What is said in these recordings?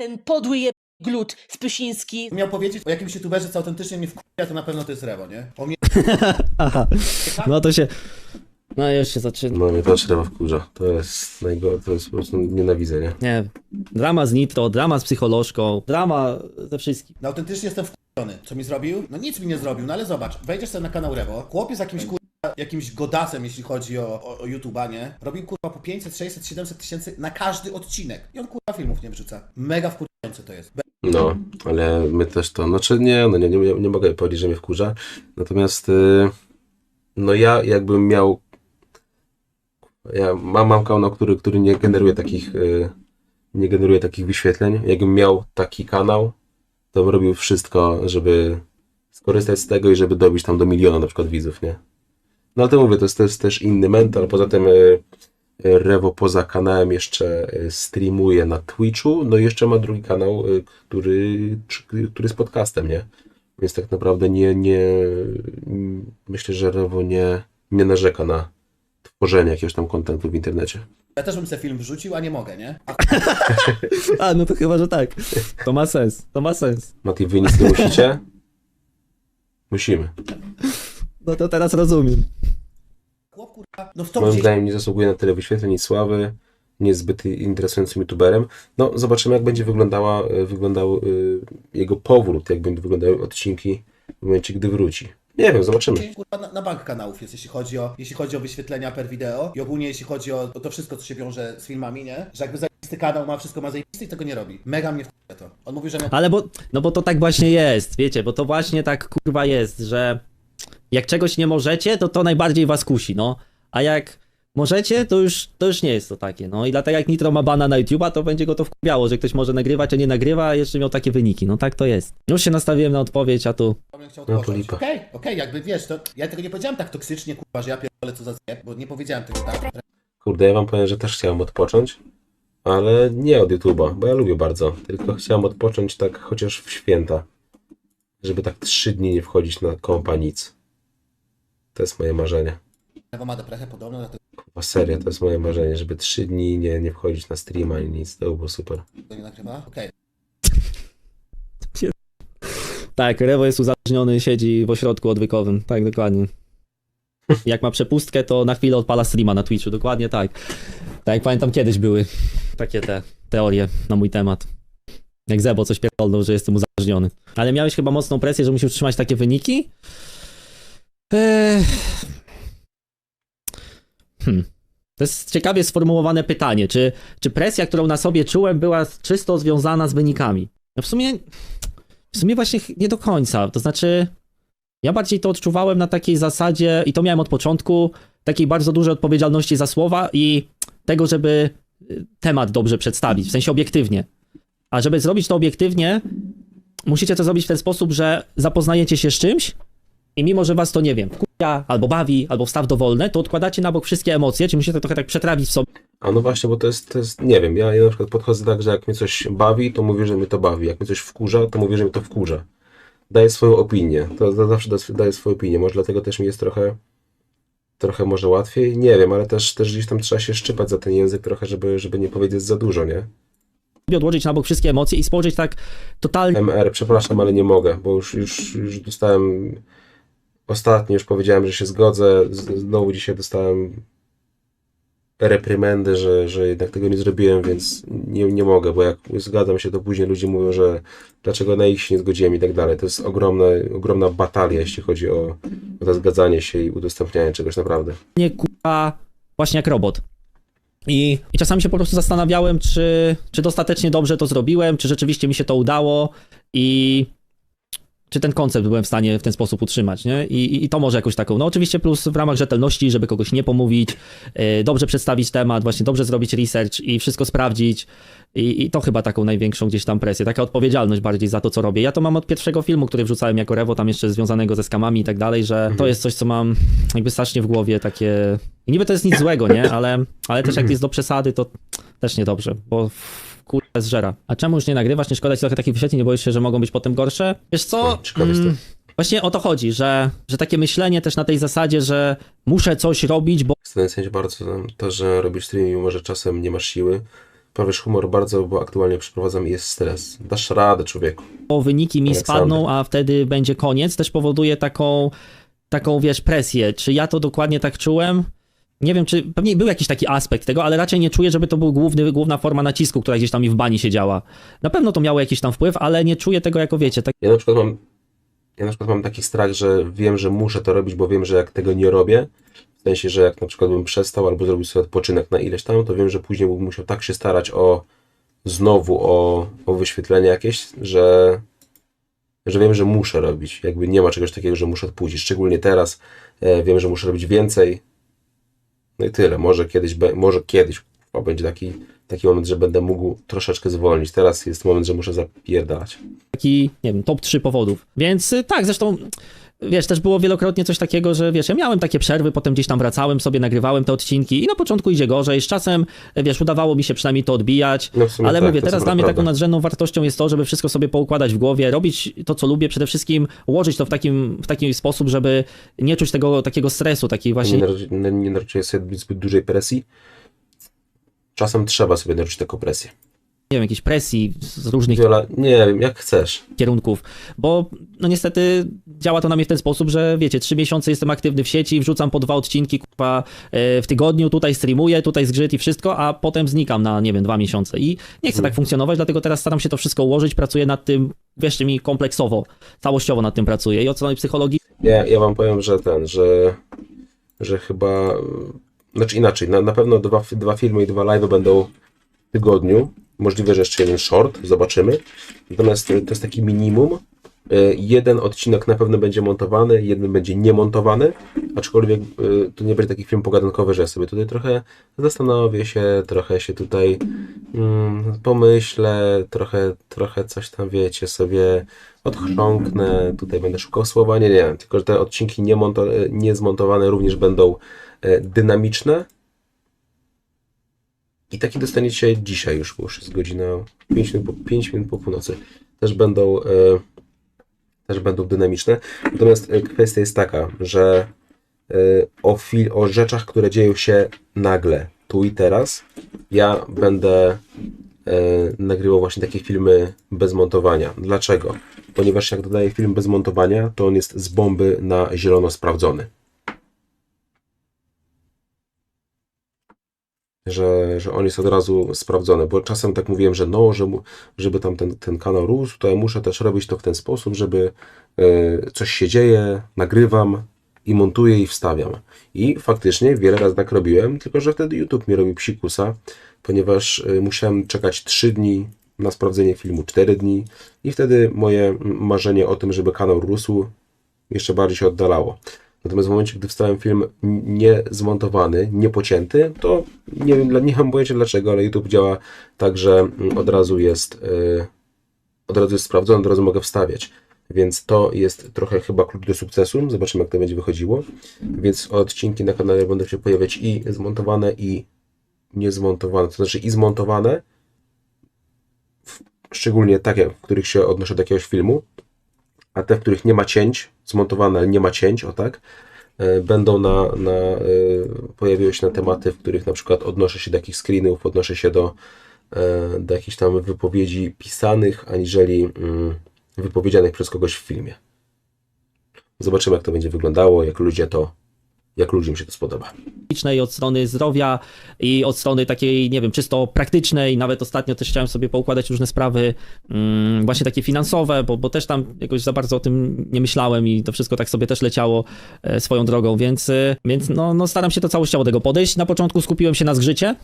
Ten podły je glut Spysiński. Miał powiedzieć o jakimś youtuberze, co autentycznie mnie wkurwia, to na pewno to jest Rewo, nie? O mnie Aha, no to się... No już się zaczyna. No mnie też Rewa wkurza. To jest najgorsze, to jest po prostu nienawidzę, nie? Nie, drama z Nitro, drama z psycholożką, drama ze wszystkim. No autentycznie jestem wkurwiony. Co mi zrobił? No nic mi nie zrobił, no ale zobacz, wejdziesz sobie na kanał Rewo, chłop jest jakimś kurwa, jakimś godasem, jeśli chodzi o, o, o YouTube'a, nie? Robił kurwa po 500, 600, 700 tysięcy na każdy odcinek. I on kurwa filmów nie wrzuca. Mega wkurwiające to jest. No, ale my też to, znaczy nie, no nie, nie, nie mogę powiedzieć, że mnie wkurza. Natomiast y, no ja jakbym miał ja mam, mam kanał, który, który nie generuje takich y, nie generuje takich wyświetleń. Jakbym miał taki kanał, to bym robił wszystko, żeby skorzystać z tego i żeby dobić tam do miliona na przykład widzów, nie? No ale to mówię, to jest, to jest też inny mental. Poza tym y, Rewo poza kanałem jeszcze y, streamuje na Twitchu, no i jeszcze ma drugi kanał, który, który jest podcastem, nie? Więc tak naprawdę nie, nie myślę, że Rewo nie, nie narzeka na tworzenie jakiegoś tam kontentu w internecie. Ja też bym sobie film wrzucił, a nie mogę, nie? A A, no to chyba, że tak. To ma sens, to ma sens. Mati, wy nic nie musicie? Musimy. No to teraz rozumiem. Kurwa, no w to Moim zdaniem nie zasługuje na tyle wyświetleń i sławy. Nie jest zbyt interesującym youtuberem. No, zobaczymy, jak będzie wyglądała, y, wyglądał y, jego powrót, jak będą wyglądały odcinki w momencie, gdy wróci. Nie wiem, zobaczymy. kurwa na, na bank kanałów jest, jeśli chodzi o, jeśli chodzi o wyświetlenia per wideo i ogólnie jeśli chodzi o, o to wszystko, co się wiąże z filmami, nie? Że jakby zajebisty kanał ma, wszystko ma zajebisty i tego nie robi. Mega mnie wkurwia to. On mówi, że miał Ale bo, no bo to tak właśnie jest, wiecie, bo to właśnie tak kurwa jest, że jak czegoś nie możecie, to to najbardziej was kusi, no. A jak możecie, to już, to już nie jest to takie, no. I dlatego jak Nitro ma bana na YouTube'a, to będzie go to wkurwiało, że ktoś może nagrywać, a nie nagrywa, a jeszcze miał takie wyniki, no tak to jest. Już się nastawiłem na odpowiedź, a tu... No to odpocząć. lipa. Okej, okej, jakby wiesz, to ja tego nie powiedziałem tak toksycznie, kurwa, że ja pierdolę co za zjeb, bo nie powiedziałem tego tak. Kurde, ja wam powiem, że też chciałem odpocząć, ale nie od YouTube'a, bo ja lubię bardzo. Tylko chciałem odpocząć tak chociaż w święta. Żeby tak trzy dni nie wchodzić na kompa nic. To jest moje marzenie. Ewa ma deprechę podobno, dlatego Kurwa, serio, to jest moje marzenie, żeby trzy dni nie, nie wchodzić na streama ani nic. To by było super. nie nagrywa. Okej, Tak, Rewo jest uzależniony, siedzi w ośrodku odwykowym, tak, dokładnie. Jak ma przepustkę, to na chwilę odpala streama na Twitchu, dokładnie tak. Tak jak pamiętam kiedyś były takie te teorie na mój temat. Jak Zebo coś pierdolnął, że jestem uzależniony. Ale miałeś chyba mocną presję, że musisz utrzymać takie wyniki? Eee... Hmm. To jest ciekawie sformułowane pytanie. Czy, czy presja, którą na sobie czułem, była czysto związana z wynikami? No w sumie w sumie właśnie nie do końca. To znaczy, ja bardziej to odczuwałem na takiej zasadzie, i to miałem od początku, takiej bardzo dużej odpowiedzialności za słowa i tego, żeby y, temat dobrze przedstawić, w sensie obiektywnie. A żeby zrobić to obiektywnie, musicie to zrobić w ten sposób, że zapoznajecie się z czymś i mimo, że was to, nie wiem, wkurwia, albo bawi, albo wstaw dowolne, to odkładacie na bok wszystkie emocje, czy musicie to trochę tak przetrawić w sobie, A no właśnie, bo to jest, to jest nie wiem, ja, ja na przykład podchodzę tak, że jak mnie coś bawi, to mówię, że mnie to bawi. Jak mnie coś wkurza, to mówię, że mnie to wkurza. Daję swoją opinię. To, to zawsze da- daję swoją opinię. Może dlatego też mi jest trochę trochę może łatwiej. Nie wiem, ale też, też gdzieś tam trzeba się szczypać za ten język trochę, żeby, żeby nie powiedzieć za dużo, nie? odłożyć na bok wszystkie emocje i spojrzeć tak totalnie MR, przepraszam, ale nie mogę, bo już, już, już dostałem ostatnio, już powiedziałem, że się zgodzę. Znowu dzisiaj dostałem reprymendy, że, że jednak tego nie zrobiłem, więc nie, nie mogę, bo jak zgadzam się, to później ludzie mówią, że dlaczego na ich się nie zgodziłem i tak dalej. To jest ogromna, ogromna batalia, jeśli chodzi o, o to zgadzanie się i udostępnianie czegoś naprawdę. kurwa właśnie jak robot. I, I czasami się po prostu zastanawiałem, czy, czy dostatecznie dobrze to zrobiłem, czy rzeczywiście mi się to udało i czy ten koncept byłem w stanie w ten sposób utrzymać, nie? I, i, i to może jakąś taką, no oczywiście plus w ramach rzetelności, żeby kogoś nie pomówić, yy, dobrze przedstawić temat, właśnie dobrze zrobić research i wszystko sprawdzić i, i to chyba taką największą gdzieś tam presję, taka odpowiedzialność bardziej za to, co robię. Ja to mam od pierwszego filmu, który wrzucałem jako Rewo, tam jeszcze związanego ze skamami i tak dalej, że to jest coś, co mam jakby strasznie w głowie, takie... I niby to jest nic złego, nie? Ale, ale też jak jest do przesady, to też niedobrze, bo kurwa zżera. A czemu już nie nagrywasz? Nie szkoda ci trochę takich wyświetleń? Nie boisz się, że mogą być potem gorsze? Wiesz co? Ciekawy jestem. Mm, Właśnie o to chodzi, że, że takie myślenie też na tej zasadzie, że muszę coś robić, bo Zastanawiam się bardzo to, że robisz stream, mimo że czasem nie masz siły, powiesz humor bardzo, bo aktualnie przeprowadzam i jest stres. Dasz radę, człowieku. wyniki mi Aleksander. spadną, a wtedy będzie koniec, też powoduje taką, taką, wiesz, presję. Czy ja to dokładnie tak czułem? Nie wiem, czy pewnie był jakiś taki aspekt tego, ale raczej nie czuję, żeby to był główny, główna forma nacisku, która gdzieś tam mi w bani siedziała. Na pewno to miało jakiś tam wpływ, ale nie czuję tego jako, wiecie, tak Ja na przykład mam, ja na przykład mam taki strach, że wiem, że muszę to robić, bo wiem, że jak tego nie robię, w sensie, że jak na przykład bym przestał albo zrobił sobie odpoczynek na ileś tam, to wiem, że później bym musiał tak się starać o znowu o, o wyświetlenie jakieś, że, że wiem, że muszę robić. Jakby nie ma czegoś takiego, że muszę odpuścić. Szczególnie teraz e, wiem, że muszę robić więcej. No i tyle. Może kiedyś, może kiedyś chyba będzie taki, taki moment, że będę mógł troszeczkę zwolnić. Teraz jest moment, że muszę zapierdalać. taki, nie wiem, top 3 powodów. Więc y, tak, zresztą, wiesz, też było wielokrotnie coś takiego, że wiesz, ja miałem takie przerwy, potem gdzieś tam wracałem sobie, nagrywałem te odcinki i na początku idzie gorzej, z czasem, wiesz, udawało mi się przynajmniej to odbijać, No ale tak, mówię, teraz dla mnie taką nadrzędną wartością jest to, żeby wszystko sobie poukładać w głowie, robić to, co lubię, przede wszystkim ułożyć to w takim, w taki sposób, żeby nie czuć tego takiego stresu, takiej właśnie nie, nie, nie naroczyłem sobie zbyt dużej presji. Czasem trzeba sobie narobić taką presję. Nie wiem, jakiejś presji z różnych Wiola, nie wiem, jak chcesz. kierunków, bo no niestety działa to na mnie w ten sposób, że wiecie, trzy miesiące jestem aktywny w sieci, wrzucam po dwa odcinki kurwa, e, w tygodniu, tutaj streamuję, tutaj zgrzyt i wszystko, a potem znikam na, nie wiem, dwa miesiące i nie chcę tak funkcjonować, dlatego teraz staram się to wszystko ułożyć, pracuję nad tym, wierzcie mi, kompleksowo, całościowo nad tym pracuję i od strony psychologii Ja, ja wam powiem, że ten, że, że chyba. Znaczy inaczej, na, na pewno dwa, dwa filmy i dwa live będą w tygodniu. Możliwe, że jeszcze jeden short, zobaczymy. Natomiast y, to jest taki minimum. Y, Jeden odcinek na pewno będzie montowany, jeden będzie niemontowany, aczkolwiek y, to nie będzie taki film pogadankowy, że ja sobie tutaj trochę zastanowię się, trochę się tutaj mm, pomyślę, trochę, trochę coś tam wiecie sobie odchrząknę, tutaj będę szukał słowa, nie, nie, tylko że te odcinki niemonto- niezmontowane również będą e, dynamiczne. I taki dostaniecie dzisiaj już, bo już jest godzina 5 minut po, 5 minut po północy. Też będą, e, też będą dynamiczne. Natomiast e, kwestia jest taka, że e, o, fil- o rzeczach, które dzieją się nagle, tu i teraz, ja będę e, nagrywał właśnie takie filmy bez montowania. Dlaczego? Ponieważ jak dodaję film bez montowania, to on jest z bomby na zielono sprawdzony. Że, że on jest od razu sprawdzony, bo czasem tak mówiłem, że no, że, żeby tam ten, ten kanał rósł, to ja muszę też robić to w ten sposób, żeby e, coś się dzieje, nagrywam i montuję i wstawiam. I faktycznie wiele razy tak robiłem, tylko że wtedy YouTube mi robił psikusa, ponieważ e, musiałem czekać 3 dni na sprawdzenie filmu, 4 dni i wtedy moje marzenie o tym, żeby kanał rósł, jeszcze bardziej się oddalało. Natomiast w momencie, gdy wstałem film niezmontowany, niepocięty, to nie wiem, nie mam pojęcia dlaczego, ale YouTube działa tak, że mm, od razu jest, yy, od razu jest sprawdzony, od razu mogę wstawiać. Więc to jest trochę chyba klucz do sukcesu. Zobaczymy, jak to będzie wychodziło. Więc odcinki na kanale będą się pojawiać i zmontowane, i niezmontowane. To znaczy i zmontowane, szczególnie takie, w których się odnoszę do jakiegoś filmu, a te, w których nie ma cięć, zmontowane, ale nie ma cięć, o tak, e, będą na, na, e, pojawiły się na tematy, w których na przykład odnoszę się do jakichś screenów, odnoszę się do, e, do jakichś tam wypowiedzi pisanych, aniżeli mm, wypowiedzianych przez kogoś w filmie. Zobaczymy, jak to będzie wyglądało, jak ludzie to, jak ludziom się to spodoba. psychicznej, od strony zdrowia i od strony takiej, nie wiem, czysto praktycznej. Nawet ostatnio też chciałem sobie poukładać różne sprawy, mm, właśnie takie finansowe, bo, bo też tam jakoś za bardzo o tym nie myślałem i to wszystko tak sobie też leciało e, swoją drogą, więc, e, więc no, no staram się to całościowo tego podejść. Na początku skupiłem się na zgrzycie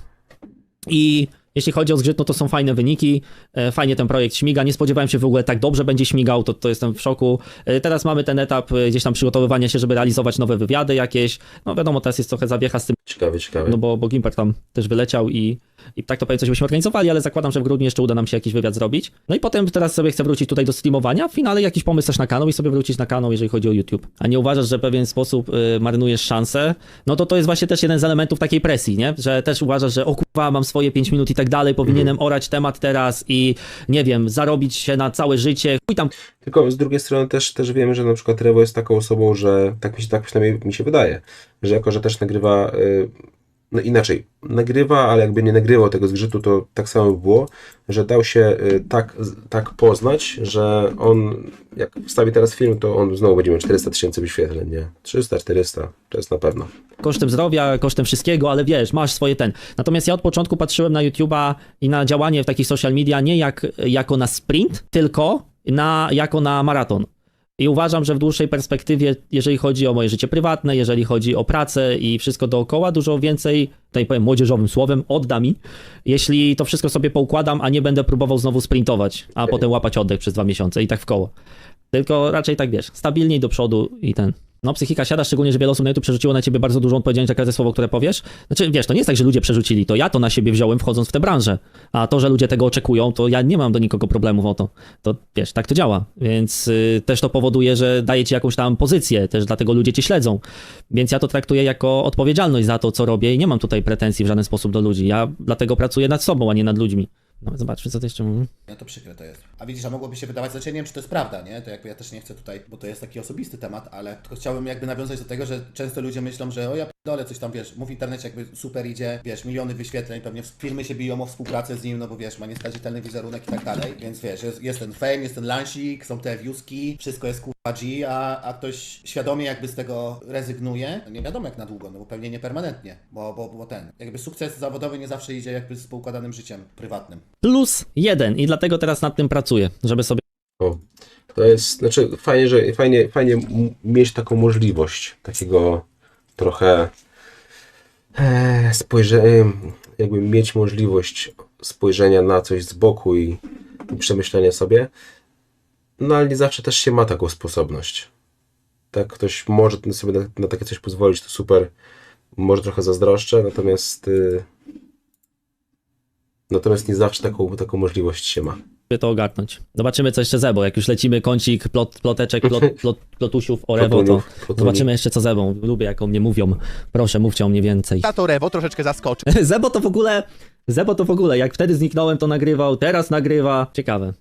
i jeśli chodzi o zgrzyt, no to są fajne wyniki, e, fajnie ten projekt śmiga, nie spodziewałem się w ogóle tak dobrze będzie śmigał, to, to jestem w szoku. E, Teraz mamy ten etap e, gdzieś tam przygotowywania się, żeby realizować nowe wywiady jakieś, no wiadomo, teraz jest trochę zabiecha z tym Ciekawe, ciekawe. no bo, bo Gimper tam też wyleciał i, i tak to pewnie coś byśmy organizowali, ale zakładam, że w grudniu jeszcze uda nam się jakiś wywiad zrobić. No i potem teraz sobie chcę wrócić tutaj do streamowania, w finale jakiś pomysł też na kanał i sobie wrócić na kanał, jeżeli chodzi o YouTube. A nie uważasz, że w pewien sposób y, marnujesz szansę? No to to jest właśnie też jeden z elementów takiej presji, nie? Że też uważasz, że o kurwa, mam swoje 5 minut i tak dalej, powinienem orać temat teraz i nie wiem, zarobić się na całe życie, chuj tam Tylko z drugiej strony też, też wiemy, że na przykład Rewo jest taką osobą, że tak mi się, tak przynajmniej mi się wydaje, że jako, że też nagrywa y, no inaczej, nagrywa, ale jakby nie nagrywał tego zgrzytu, to tak samo było, że dał się y, tak, tak poznać, że on, jak wstawi teraz film, to on znowu będzie miał 400 tysięcy wyświetleń, nie? 300, 400, to jest na pewno. kosztem zdrowia, kosztem wszystkiego, ale wiesz, masz swoje ten. Natomiast ja od początku patrzyłem na YouTube'a i na działanie w takich social media nie jak, jako na sprint, tylko na, jako na maraton. I uważam, że w dłuższej perspektywie, jeżeli chodzi o moje życie prywatne, jeżeli chodzi o pracę i wszystko dookoła, dużo więcej, tutaj powiem młodzieżowym słowem, odda mi, jeśli to wszystko sobie poukładam, a nie będę próbował znowu sprintować, a potem łapać oddech przez dwa miesiące i tak w koło. Tylko raczej tak wiesz, stabilniej do przodu i ten. No, psychika siada, szczególnie, że wiele osób na YouTube przerzuciło na ciebie bardzo dużą odpowiedzialność za każde słowo, które powiesz. Znaczy, wiesz, to nie jest tak, że ludzie przerzucili, to ja to na siebie wziąłem wchodząc w tę branżę. A to, że ludzie tego oczekują, to ja nie mam do nikogo problemów o to. To wiesz, tak to działa. Więc y, też to powoduje, że daje ci jakąś tam pozycję, też dlatego ludzie cię śledzą. Więc ja to traktuję jako odpowiedzialność za to, co robię i nie mam tutaj pretensji w żaden sposób do ludzi. Ja dlatego pracuję nad sobą, a nie nad ludźmi. No, zobaczmy, co to jeszcze mówi. No to przykre to jest. A widzisz, a mogłoby się wydawać, znaczy nie wiem, czy to jest prawda, nie? To jakby ja też nie chcę tutaj, bo to jest taki osobisty temat, ale tylko chciałbym jakby nawiązać do tego, że często ludzie myślą, że o ja dole coś tam, wiesz, mu w internecie jakby super idzie, wiesz, miliony wyświetleń, pewnie firmy się biją o współpracę z nim, no bo wiesz, ma nieskazitelny wizerunek i tak dalej, więc wiesz, jest, jest ten fame, jest ten lansik, są te viewski, wszystko jest kurwa G, a, a ktoś świadomie jakby z tego rezygnuje, no nie wiadomo jak na długo, no bo pewnie nie permanentnie, bo, bo, bo ten, jakby sukces zawodowy nie zawsze idzie jakby z poukładanym życiem prywatnym. Plus jeden i dlatego teraz nad tym pracuję, żeby sobie O, to jest, znaczy fajnie, że fajnie, fajnie m- mieć taką możliwość, takiego trochę e, spojrzenia, jakby mieć możliwość spojrzenia na coś z boku i, i przemyślenia sobie, no ale nie zawsze też się ma taką sposobność. Tak, ktoś może sobie na, na takie coś pozwolić, to super, może trochę zazdroszczę, natomiast y, natomiast nie zawsze taką, taką możliwość się ma. to ogarnąć. Zobaczymy, co jeszcze Zebo. Jak już lecimy kącik plot, ploteczek, plot, plot, plotusiów o Rewo, to zobaczymy jeszcze, co Zebą. Lubię, jak o mnie mówią. Proszę, mówcie o mnie więcej. Tato Rewo troszeczkę zaskoczy. Zebo to w ogóle, Zebo to w ogóle, jak wtedy zniknąłem, to nagrywał, teraz nagrywa. Ciekawe.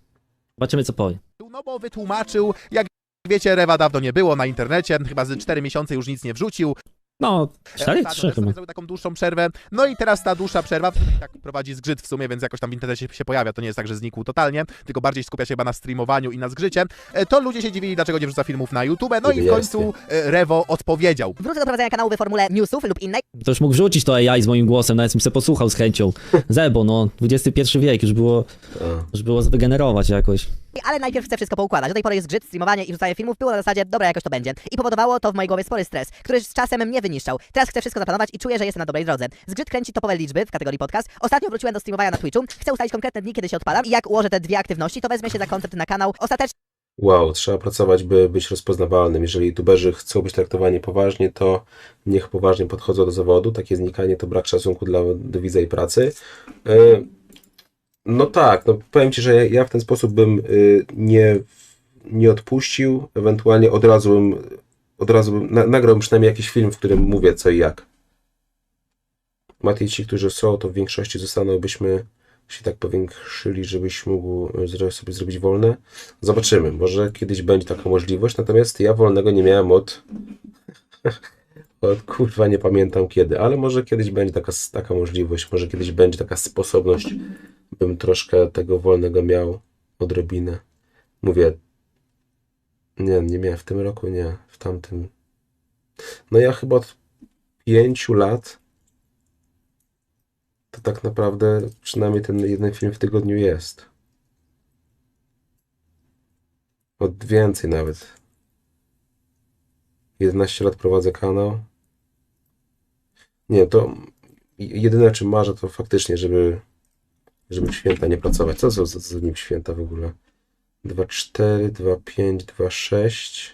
Zobaczymy, co powie. No bo wytłumaczył, jak wiecie, Rewa dawno nie było na internecie, chyba ze 4 miesiące już nic nie wrzucił. No, 4, Ostatnio 3 też chyba. zrobił taką dłuższą przerwę. No i teraz ta dłuższa przerwa tak prowadzi zgrzyt w sumie, więc jakoś tam w internecie się pojawia. To nie jest tak, że znikł totalnie, tylko bardziej skupia się chyba na streamowaniu i na zgrzycie. E, To ludzie się dziwili, dlaczego nie wrzuca filmów na YouTube. No i w końcu e, Rewo odpowiedział. Wrócę do prowadzenia kanału we formule newsów lub innej, To już mógł wrzucić to AI z moim głosem, nawet bym sobie posłuchał z chęcią. Zebo, no, XXI wiek, już było, już było wygenerować jakoś. Ale najpierw chcę wszystko poukładać. Do tej pory jest zgrzyt, streamowanie i rzucanie filmów było na zasadzie, dobra, jakoś to będzie. I powodowało to w mojej głowie spory stres, który z czasem mnie wyniszczał. Teraz chcę wszystko zaplanować i czuję, że jestem na dobrej drodze. Zgrzyt kręci topowe liczby w kategorii podcast. Ostatnio wróciłem do streamowania na Twitchu. Chcę ustalić konkretne dni, kiedy się odpalam i jak ułożę te dwie aktywności, to wezmę się za koncept na kanał. Ostatecznie Wow, trzeba pracować, by być rozpoznawalnym. Jeżeli youtuberzy chcą być traktowani poważnie, to niech poważnie podchodzą do zawodu. Takie znikanie to brak szacunku dla, do widza i pracy. E, No tak, no powiem Ci, że ja- w ten sposób bym y, nie, nie odpuścił, ewentualnie od razu bym, od razu bym na, nagrał przynajmniej jakiś film, w którym mówię co i jak. Mati, ci, którzy są, to w większości zostaną, byśmy się tak powiększyli, żebyś mógł zro- sobie zrobić wolne. Zobaczymy, może kiedyś będzie taka możliwość, natomiast ja wolnego nie miałem od kurwa nie pamiętam kiedy, ale może kiedyś będzie taka, taka możliwość, może kiedyś będzie taka sposobność, bym troszkę tego wolnego miał odrobinę. Mówię, nie, nie miałem w tym roku, nie, w tamtym. No ja chyba od pięciu lat to tak naprawdę przynajmniej ten jeden film w tygodniu jest. Od więcej nawet. 11 lat prowadzę kanał. Nie, to jedyne czym marzę to faktycznie, żeby żeby w święta nie pracować. Co za, za, nim święta w ogóle? 2, 4, 2, 5, 2, 6.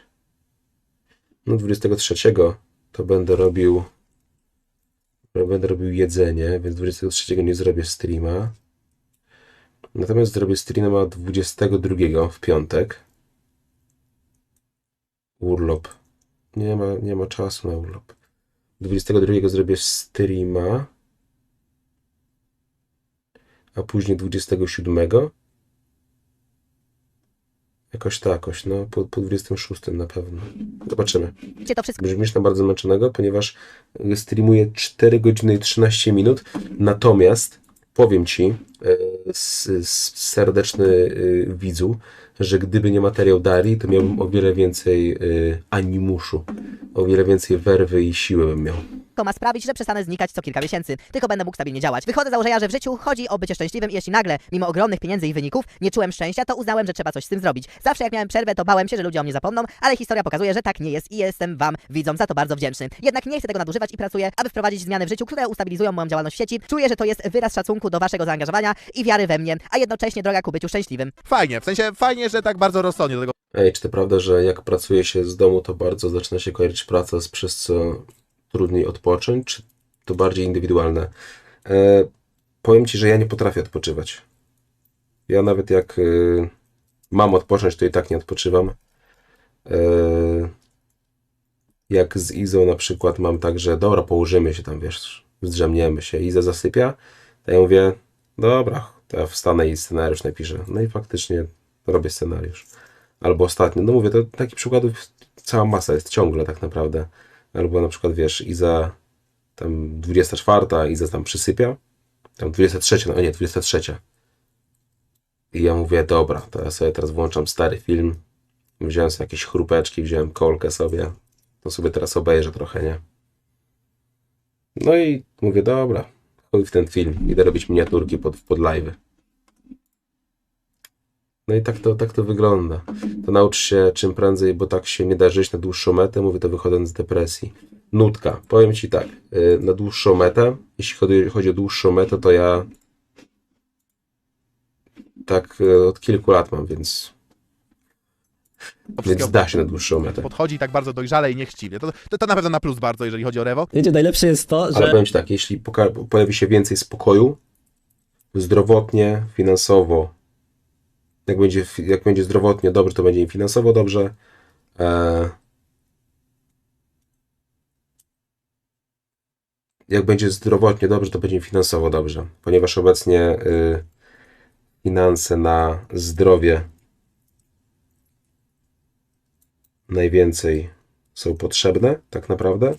No 23 to będę robił będę robił jedzenie, więc 23 nie zrobię streama. Natomiast zrobię streama 22 w piątek. Urlop. Nie ma, nie ma czasu na urlop. 22 zrobię streama. A później 27. Jakoś tak, jakoś, no po, po 26 na pewno. Zobaczymy. to wszystko Brzmisz na bardzo zmęczonego, ponieważ streamuję 4 godziny i 13 minut, natomiast powiem Ci, e, s, s, serdeczny e, widzu, że gdyby nie materiał Dari, to miałbym o wiele więcej e, animuszu, o wiele więcej werwy i siły bym miał. Ma sprawić, że przestanę znikać co kilka miesięcy, tylko będę mógł stabilnie działać. Wychodzę z założenia, że w życiu chodzi o bycie szczęśliwym i jeśli nagle, mimo ogromnych pieniędzy i wyników, nie czułem szczęścia, to uznałem, że trzeba coś z tym zrobić. Zawsze jak miałem przerwę, to bałem się, że ludzie o mnie zapomną, ale historia pokazuje, że tak nie jest i jestem wam, widzom, za to bardzo wdzięczny. Jednak nie chcę tego nadużywać i pracuję, aby wprowadzić zmiany w życiu, które ustabilizują moją działalność w sieci. Czuję, że to jest wyraz szacunku do waszego zaangażowania i wiary we mnie, a jednocześnie droga ku byciu szczęśliwym. Fajnie, w sensie fajnie, że tak bardzo rozsądnie do tego Ej, czy to prawda, że jak pracuje się z domu, to bardzo zaczyna się kojarzyć praca, z- przez co trudniej odpocząć, czy to bardziej indywidualne? E, powiem Ci, że ja nie potrafię odpoczywać. Ja nawet jak e, mam odpocząć, to i tak nie odpoczywam. E, jak z Izą na przykład mam tak, że dobra, położymy się tam, wiesz, zdrzemniemy się, Iza zasypia, to ja mówię, dobra, to ja wstanę i scenariusz napiszę. No i faktycznie robię scenariusz. Albo ostatnio, no mówię, to takich przykładów cała masa jest ciągle tak naprawdę. Albo na przykład, wiesz, Iza tam 24, Iza tam przysypia, tam 23, no nie, 23. I ja mówię, dobra, to ja sobie teraz włączam stary film, wziąłem sobie jakieś chrupeczki, wziąłem kolkę sobie, to sobie teraz obejrzę trochę, nie? No i mówię, dobra, chuj w ten film, idę robić miniaturki pod, pod live'y. No i tak to, tak to wygląda. To naucz się czym prędzej, bo tak się nie da żyć na dłuższą metę, mówię to wychodząc z depresji. Nutka. Powiem Ci tak, y, na dłuższą metę, jeśli chodzi, chodzi o dłuższą metę, to ja tak y, od kilku lat mam, więc, więc da się na dłuższą metę. podchodzi tak bardzo dojrzale i niechciwie. To, to, to na pewno na plus bardzo, jeżeli chodzi o Rewo. Wiecie, najlepsze jest to, Ale że... powiem Ci tak, jeśli pojawi się więcej spokoju, zdrowotnie, finansowo, jak będzie, jak będzie zdrowotnie dobrze, to będzie im finansowo dobrze. E, jak będzie zdrowotnie dobrze, to będzie im finansowo dobrze, ponieważ obecnie y, finanse na zdrowie najwięcej są potrzebne, tak naprawdę.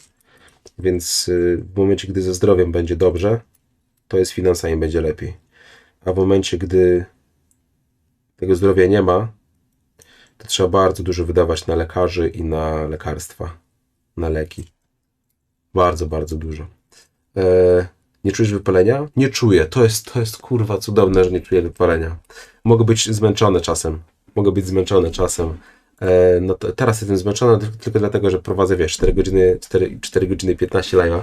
Więc y, w momencie, gdy ze zdrowiem będzie dobrze, to jest finansami będzie lepiej. A w momencie, gdy tego zdrowia nie ma, to trzeba bardzo dużo wydawać na lekarzy i na lekarstwa, na leki. Bardzo, bardzo dużo. E, nie czujesz wypalenia? Nie czuję. To jest, to jest kurwa cudowne, że nie czuję wypalenia. Mogę być zmęczony czasem. Mogę być zmęczony czasem. E, no teraz jestem zmęczony tylko- tylko dlatego, że prowadzę, wiesz, 4 godziny, 4, 4 godziny 15 live'a.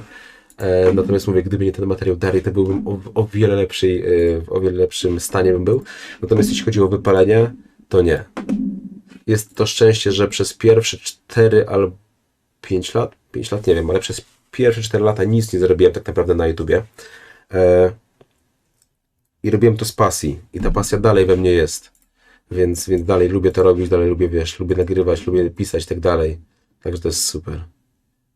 E, natomiast mówię, gdyby nie ten materiał dalej, to byłbym o, o wiele lepszej, e, w o wiele lepszym stanie bym był. Natomiast jeśli chodzi o wypalenie, to nie. Jest to szczęście, że przez pierwsze 4 albo 5 lat, 5 lat nie wiem, ale przez pierwsze 4 lata nic nie zrobiłem tak naprawdę na YouTubie. E, I robiłem to z pasji. I ta pasja dalej we mnie jest. Więc, więc dalej lubię to robić, dalej lubię, wiesz, lubię nagrywać, lubię pisać i tak dalej. Także to jest super.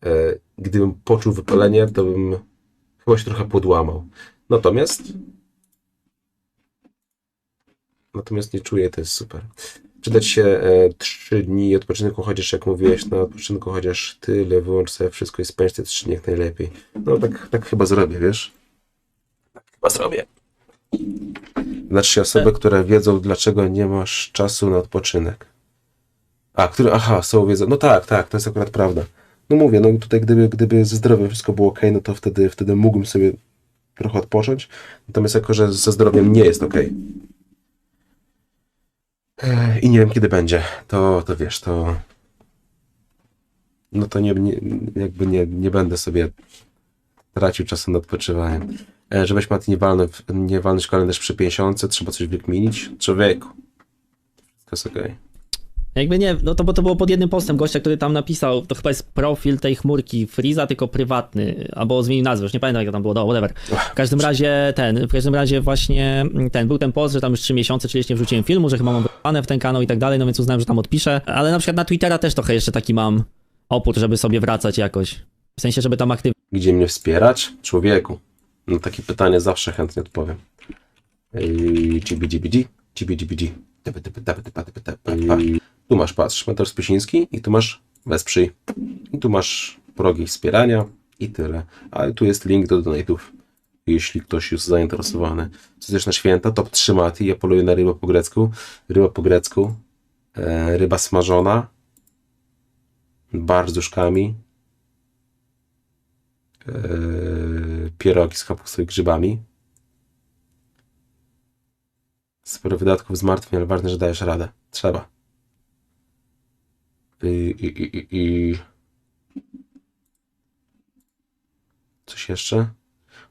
E, gdybym poczuł wypalenie, to bym chyba się trochę podłamał. Natomiast natomiast nie czuję, to jest super. Przydać się e, trzy dni odpoczynku, chociaż jak mówiłeś, na odpoczynku chociaż tyle, wyłącz sobie wszystko i spędź te trzy dni jak najlepiej. No tak, tak chyba zrobię, wiesz? Tak chyba zrobię. Znaczy się osoby, które wiedzą, dlaczego nie masz czasu na odpoczynek. A, które, aha, są wiedzą. No tak, tak, to jest akurat prawda. No mówię, no tutaj gdyby, gdyby ze zdrowiem wszystko było ok, no to wtedy, wtedy mógłbym sobie trochę odpocząć. Natomiast jako, że ze zdrowiem nie jest ok. I nie wiem kiedy będzie, to, to wiesz, to no to nie, nie, jakby nie, nie będę sobie tracił czasu na odpoczywanie. E, Żebyś Mati nie walnął, nie walnąć kalendarz przy 50, trzeba coś wykminić. Człowieku. To jest okej. Jakby nie, no to bo to było pod jednym postem gościa, który tam napisał, to chyba jest profil tej chmurki Freeza, tylko prywatny, albo zmienił nazwę, już nie pamiętam jak tam było, no whatever. W każdym razie ten, w każdym razie właśnie mm, ten, był ten post, że tam już 3 miesiące, czyli nie wrzuciłem filmu, że chyba mam wypane w ten kanał i tak dalej, no więc uznałem, że tam odpiszę, ale na przykład na Twittera też trochę jeszcze taki mam opór, żeby sobie wracać jakoś. W sensie, żeby tam aktywnie Gdzie mnie wspierać? Człowieku. Na takie pytanie zawsze chętnie odpowiem. GBGBG, GBGBG. Tu masz, patrz, Meteor Spysiński i tu masz wesprzyj. I tu masz progi wspierania i tyle. A tu jest link do donate'ów, jeśli ktoś jest zainteresowany. Co też na święta, top 3 mati, ja poluję na rybę po grecku. Ryba po grecku, e, ryba smażona, bar e, pierogi z kapustą i grzybami. Sporo wydatków zmartwień, ale ważne, że dajesz radę. Trzeba. I, i, i, i. Coś jeszcze?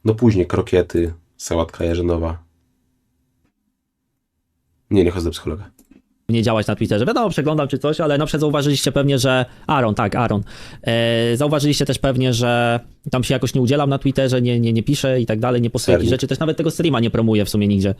No później krokiety, sałatka jarzynowa. Nie, nie chodzę do psychologa. Nie działać na Twitterze. Wiadomo, przeglądam czy coś, ale na przykład zauważyliście pewnie, że Aaron, tak, Aaron. E, zauważyliście też pewnie, że tam się jakoś nie udzielam na Twitterze, nie, nie, nie piszę i tak dalej, nie postawię Serio? rzeczy. Też nawet tego streama nie promuję w sumie nigdzie,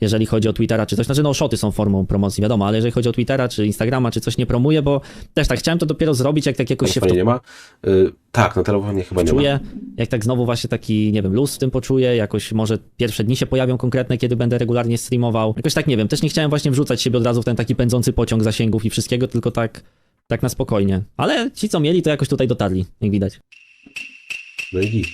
jeżeli chodzi o Twittera czy coś. Znaczy, no, szoty są formą promocji, wiadomo, ale jeżeli chodzi o Twittera czy Instagrama czy coś, nie promuję, bo też tak chciałem to dopiero zrobić, jak tak jakoś się w nie ma? Y, tak, na telefonie chyba nie ma. czuję, jak tak znowu właśnie taki, nie wiem, luz w tym poczuję, jakoś może pierwsze dni się pojawią konkretne, kiedy będę regularnie streamował. Jakoś tak, nie wiem, też nie chciałem właśnie wrzucać siebie od razu w ten taki pędzący pociąg zasięgów i wszystkiego, tylko tak, tak na spokojnie. Ale ci, co mieli, to jakoś tutaj dotarli, jak widać. No i git.